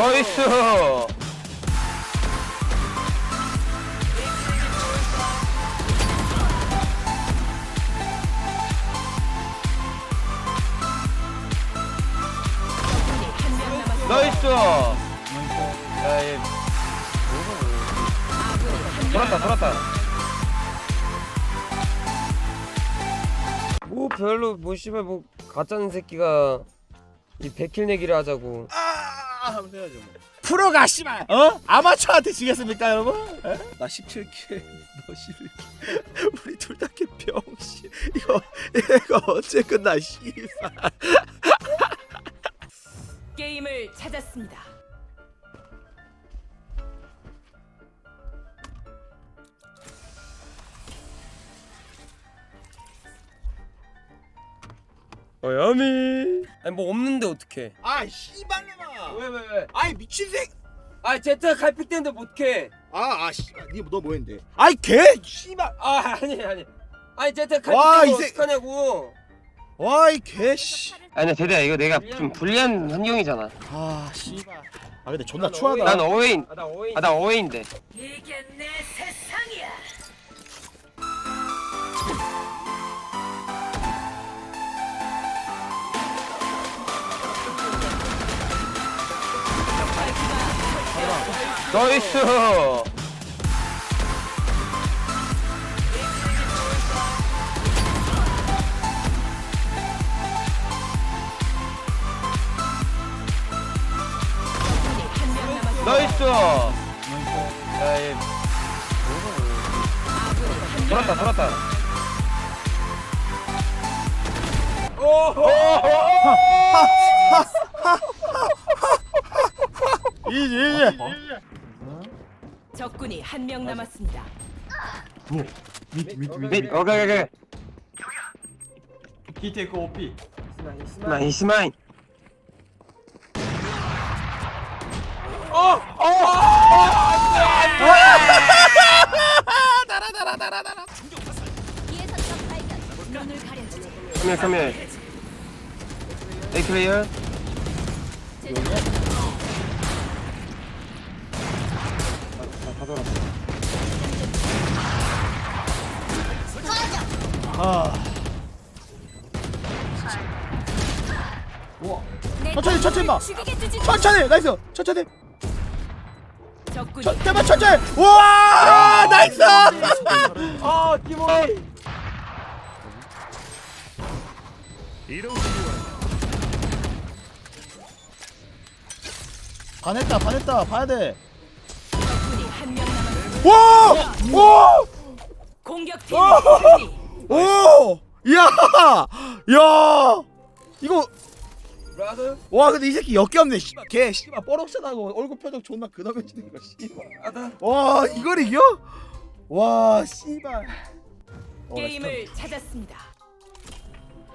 나이스. 나이스. 야얘. 돌았다 돌았다. 뭐 별로 뭐 씨발 뭐 가짜는 새끼가 이 백킬 내기를 하자고. 아 하면 돼야죠 뭐. 프로가 씨발 어? 아마추어한테 지겠습니까 여러분? 에? 나 17킬 너 11킬 우리 둘 다 개병신 이거 이거 언제 끝나 씨발 게임을 찾았습니다. 어 야미 아니 뭐 없는데 어떡해 아 씨발놈아 왜 왜 왜? 아이 미친 새. 아 제트 갈픽되는데 못해 아아 씨발 니너 뭐 했는데? 아이 개 씨발. 아 아니 아니. 아니 제트 와, 갈픽되면 이 새- 어떡하냐고. 와이 개 아니 제트야 이거 내가 좀 불리한 환경이잖아. 아 씨발. 아 근데 존나 추하다. 난 어웨인. 아나 어웨인. 아, 아나 어웨인데. 이게 내 세상 나이스. 나이스 야 얘 돌았다 돌았다 이지 이지 적군이 한 명 남았습니다. 밋 오케이 오케이 히테크 OP 나이스 마인 눈을 가려주지. come here come here. A clear 아 천천히 천천히 마. 천천히 나이스 천천히 천, 제발 천천히 우와 나이스 아 티모이 반했다 반했다 봐야 돼. 와! 와! 공격팀 승리. 오! 야! 야! 이거 브라더 와 근데 이 새끼 역겹네 씨발 걔 씨발 뻘옥션하고 얼굴 표정 존나 그다음해지는 거 씨발 와 이걸 이겨? 와 씨발 어, 게임을 찾았습니다.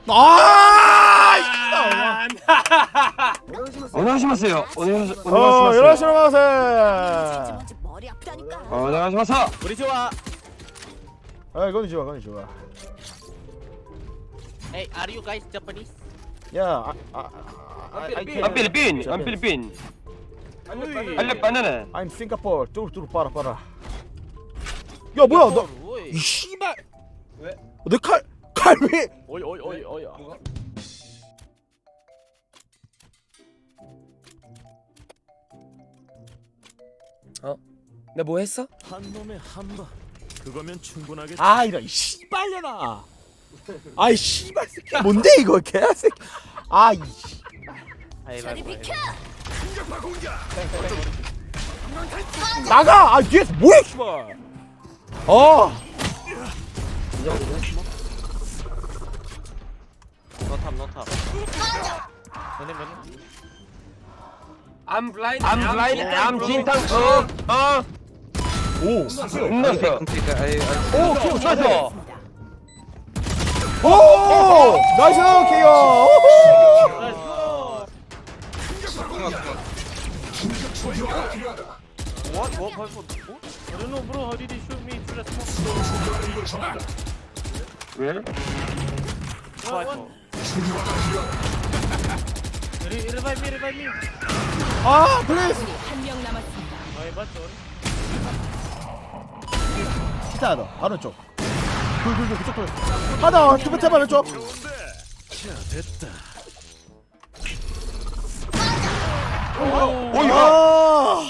아! 오네가시마세요 이러시러 가세요 머리 아프다니까. 오네가시마스 우리 좋아 아 이건 좋아 이건 좋아 Hey, are you guys Japanese? 야 아, 아, 아, 아, I 안 can- 필리핀 안 Japanese. 필리핀 어이. 알렙 바나나 I'm Singapore 뚜루 뚜루 빨아 빨아 야 뭐야 너 Oi, 이 씨발 왜? 내칼 칼 왜? oi, oi, oi, oi. 뭐가? 어? 나 뭐 했어? 한 놈에 한방 그거면 충분하겠 아 이런 이 씨발려나 아이 씨발 새끼 뭔데 이거 개새끼 아이 저리 bye. 비켜. 나가 아 뒤에서 뭐해 씨발 어 no tap. Mene, mene. I'm blind I'm blind I'm 진 오. 끝났어 오 키우 좋았어 오! 나이스 케이어! What? What? What? What? I don't know, bro. How did he shoot me through the smoke? 왜? What? Re- revive me, revive me. 아 플레이스 적군이 한명 남았습니다. 아 해봤죠 기타 하나 바로 쪽. 둘둘둘 그쪽 둘. 하나 두 번째 바로 쪽. 자 됐다. 오 이거. 아,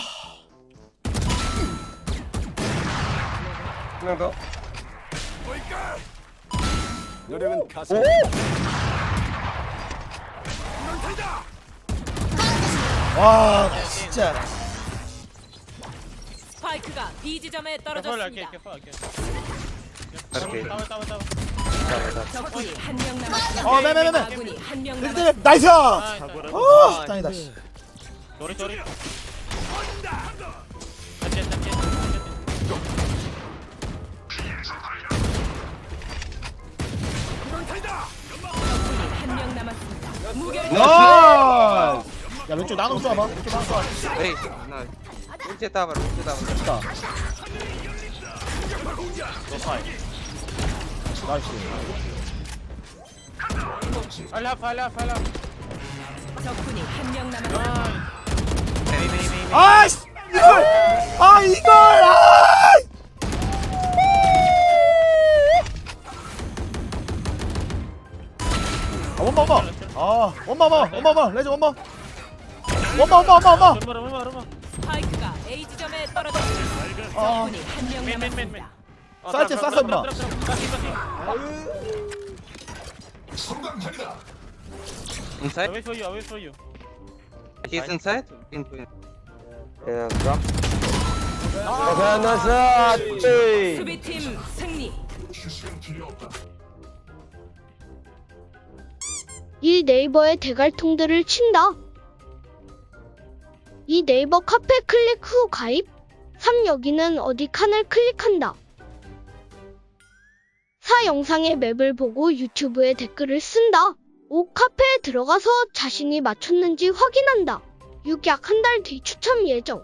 한명 더. 여름은 가슴. 와 진짜 스파이크가 B 지점에 떨어졌습니다. 따워 적군이 한 명 남았습니다. 어, 네, 네, 네, 네. 아군이 한명 이렇게 남았습니다. 때려 나이스 아어 짱이다 씨. 저리 저리 짠짠 짠짠 적군이 한 명 남았습니다. 무결 야 왼쪽 나눠 쏴봐 왼쪽 나눠 쏴 No. Ulti tower, ulti tower. 됐다. 노파이. 나이스. 알라 팔라 팔라 적군이 한명 maybe, maybe. 아이씨 이걸! 아 이걸! 아! 아, 원마 원마. 아 원마 원마 원마 원마. 레즈 원마. 원마 원마 원마 원마 아 적군이 한명 남았습니다. 임마 Inside? For you, for you. He's inside? Into it. 야 드랍. 오케이 나이스. 수비팀 승리. 이 네이버에 대갈통들을 친다. 이 네이버 카페 클릭 후 가입. 3 여기는 어디 칸을 클릭한다. 4 영상의 맵을 보고 유튜브에 댓글을 쓴다. 5 카페에 들어가서 자신이 맞췄는지 확인한다. 6 약 한 달 뒤 추첨 예정.